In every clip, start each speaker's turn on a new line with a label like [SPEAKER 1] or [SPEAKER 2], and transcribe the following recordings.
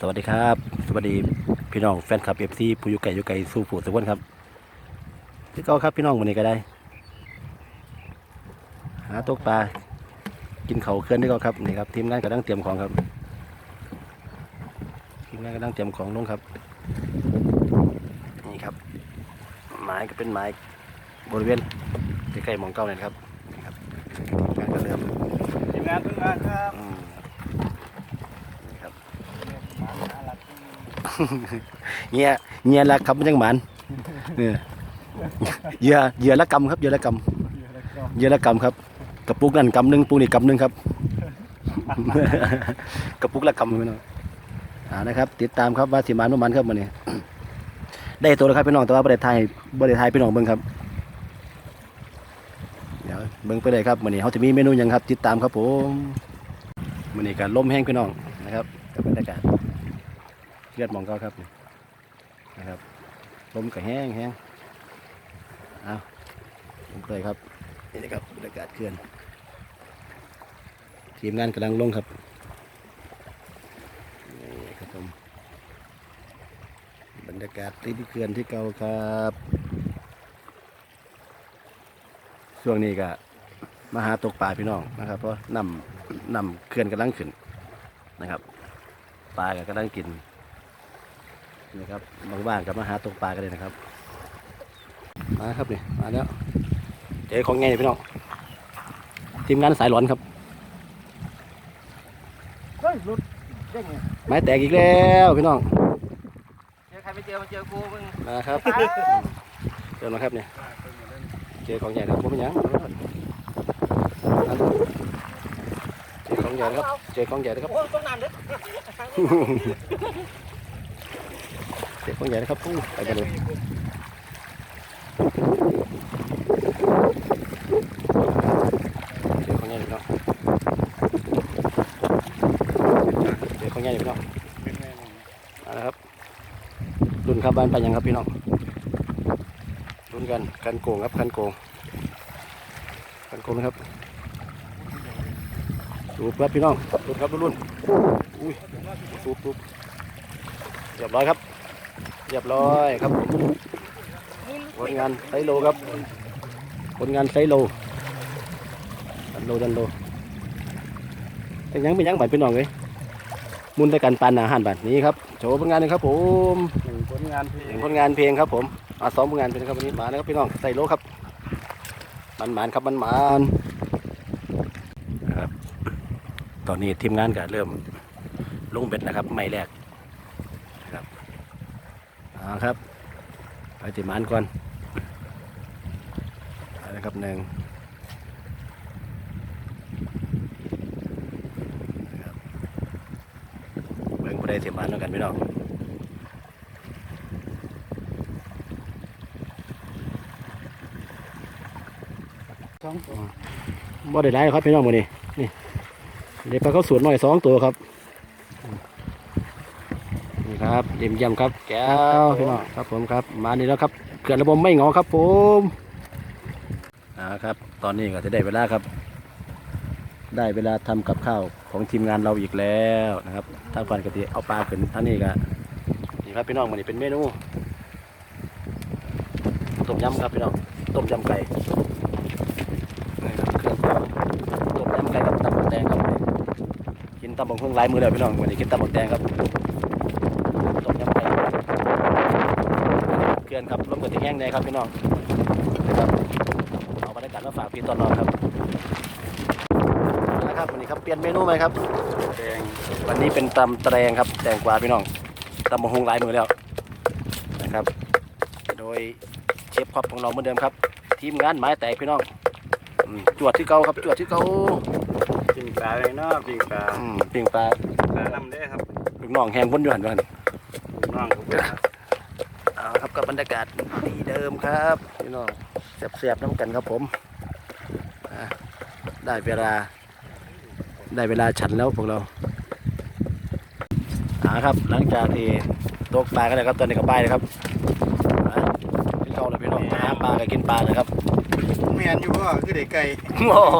[SPEAKER 1] สวัสดีครับ สวัสดีพี่น้องแฟนคลับเอฟซีผู้อยู่ไกลอยู่ไกลสู้ผู้สุขวันครับที่เก็ครับพี่น้องวันนี้ก็ได้ หาตกปลากินเขาวเคลื่อนที่เก็ครับนี่ครับทีมงานกำลังเตรียมของครับทีมงานกำลังเตรียมของลงครับนี่ครับไม้ก็เป็นไม้บริเวณใกล้ๆหมองเก้าเนี่ยนะครับนี่ครับงานก็เริ่ม
[SPEAKER 2] ทีมงานทุกงานครับ
[SPEAKER 1] อืมนี่ครับ เงี้ยเงี้ยละครับมันยังหมันเนี่ยเหยื่อเหยื่อละกำครับเหยื่อละกำเหยื่อละกำครับกระปุกนั่นกำหนึ่งปูนี่กำหนึ่งครับกระปุกละกำพี่น้องอ่านะครับ ติดตามครับว่าสิมานมันครับมันนี้ได้ตัวแล้วครับพี่น้องแต่ว่าบริไทยบริไทยพี่น้องเบิ่งครับเดี๋ยวเบิ่งไปเลยครับมันนี้เขาจะมีเมนูยังครับ ติดตามครับผมมันนี้การลมแห้งพี่น้องนะครับกับบรรยากาศ เลือดมองเขาครับนี่นะครับลมก็แห้งแห้งเอาลงเลยครับนี่นะครับบรรยากาศเคลื่อนทีมงานกำลังลงครับนี่ครับผมบรรยากาศที่เขื่อนที่เก่าครับช่วงนี้ก็มาหาตกปลาพี่น้องนะครับ เพราะนำนำเขื่อนกำลังขึ้นนะครับปลาก็กำลังกิน นี่ครับบางๆกับมาหาตกปลากันเลยนะครับ มาครับนี่มาแล้วเจอของไงพี่น้องทีมงานสายหลอนครับ
[SPEAKER 2] เฮ้ยหลุดเด้งไง
[SPEAKER 1] ไม้แตกอีกแล้วพี่น้อง
[SPEAKER 2] เจอใครไม่เจอมาเจอกูมึง
[SPEAKER 1] มาครับเดินมาครับเนี่ยเจอของใหญ่ครับผมเป็นหยังเจอของใหญ่นะครับเจอของใหญ่นะครับ
[SPEAKER 2] โอ้ยต้องนานเด้อ
[SPEAKER 1] เจอของใหญ่นะครับอู้ไปกันเลยเจอของใหญ่พี่น้องเจอของใหญ่พี่น้องเอาละครับรุ่นครับบ้านไปยังครับพี่น้องรุ่นกันกันโกงครับกันโกงกันโกงนะครับดูครับพี่น้องรุ่นครับรุ่นลุนอุ้ยปุ๊บปุ๊บเรียบร้อยครับ เรียบร้อยครับผลงานไซโลครับผลงานไซโลดันโลดันโลเป็นหยังเป็นหยังบันพี่น้องเลยมุนด้วยกันปันอาหารบันนี้ครับโชว์ผลงานหนะครับผม
[SPEAKER 2] หนึ่งผลงานเพล
[SPEAKER 1] ห
[SPEAKER 2] ง
[SPEAKER 1] นึ่งผลงานเพลงครับผมมาซ้อมผลงานเพลงครับวันนี้มาแล้วครับพี่น้องใส่โลครับมันหมานครับมันหมานนะครับ ตอนนี้ทีมงานก็เริ่มลงเบ็ดนะครับ ไม่แรกนะครับ เอาครับ ไปติมานก่อนเอาละครับหนึ่งเบิ่งผู้ใดติมานแล้วกันพี่น้อง
[SPEAKER 2] สองตัว
[SPEAKER 1] บ่ได้ได้ครับพี่น้องมือนี้นี่เดี๋ยวปลาเขาสวนหน่อยสองตัวครับ ครับเยี่ยมเยี่ยมครับแก้วพี่น้องครับผมครับ มานี่แล้วครับเขื่อนระบบไม่งอครับผมอ่าครับ ตอนนี้ก็จะได้เวลาครับ ได้เวลาทำกับข้าวของทีมงานเราอีกแล้วนะครับทางก่อนกติเอาปลาขึ้นทางนี้ก็นี่ครับพี่น้องมันนี้เป็นเมนูต้มยำครับพี่น้องต้มยำไก่นี่ครับเครื่องต้มยำไก่กับตำบักแตงครับกินตำบักหุ่งหลายมือแล้วพี่น้องวันนี้กินตำบักแตงครับต้มยำไก่ เกลือนครับลมกระติแห้งเลยครับพี่น้องนะครับเอาบรรยากาศมาฝากพี่ตอนนอนครับนะครับวันนี้ครับเปลี่ยนเมนูไหมครับ
[SPEAKER 2] แดง
[SPEAKER 1] วันนี้เป็นตำแตงครับ แตงกวาพี่น้องตำบักหุ่งหลายมือแล้วนะครับ โดยเชฟครอบของเราเหมือนเดิมครับ ทีมงานไม้แตกพี่น้องอืมจวดที่เก่าครับจวดที่เก่า
[SPEAKER 2] ปิงปลาเลยเนาะปิงปลา
[SPEAKER 1] อืมปิ่งปลา
[SPEAKER 2] ปลาลำเด้อครับ
[SPEAKER 1] ลูกน้องแหงพ้นอยู่หันอยู่หัน
[SPEAKER 2] น้องผม
[SPEAKER 1] เอาครับกับบรรยากาศดีเดิมครับพี่น้องเสียบๆน้ำกันครับผมอะได้เวลา ได้เวลาฉันแล้วพวกเราอ่าครับหลังจากที่ตกปลากันแล้วครับตอนนี้ก็บ่ายเลยครับอะพี่เก่าแล้วพี่น้องมาหาปลาก็กินปลาเลยครับ
[SPEAKER 2] เมียนอยู่ก็คือเด็กไก่
[SPEAKER 1] โอ้โห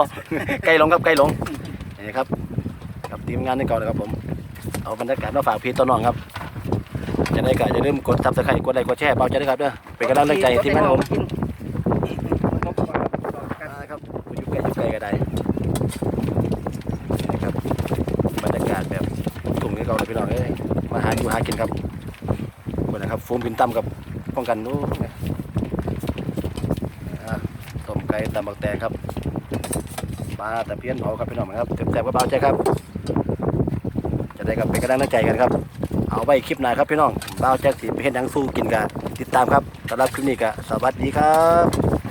[SPEAKER 1] ใกล้ลงครับใกล้ลงนี่ครับกับทีมงานที่เก่าเลยครับผมเอาบรรยากาศมาฝากพี่ต้นน้องครับ จะได้ก็อย่าลืมกดซับสไครต์กดไลค์กดแชร์เบาใจด้ครับเด้อเป็นกำลังใจให้ทีมงานผมครับอยู่ใกล้อยู่ไกลก็ได้นี่ครับบรรยากาศแบบกลุ่มนี้เราเลยพี่น้องเอ้ยมาหาอยู่หากินครับคนนะครับฟูมกินตั้มกับป้องกันนู้นนี่ยอ่าต้มไก่ตำบักแตงครับปลาแตะเพียนเผาครับพี่น้องครับแซ่บๆก็เบาใจครับ จะได้กับเป็นกำลังใจกันครับ เอาไว้คลิปหน้าครับพี่น้องเราแจ็คสีไปเห็นหนังสู้กินกันติดตามครับสำหรับคลิปนี้ก็สวัสดีครับ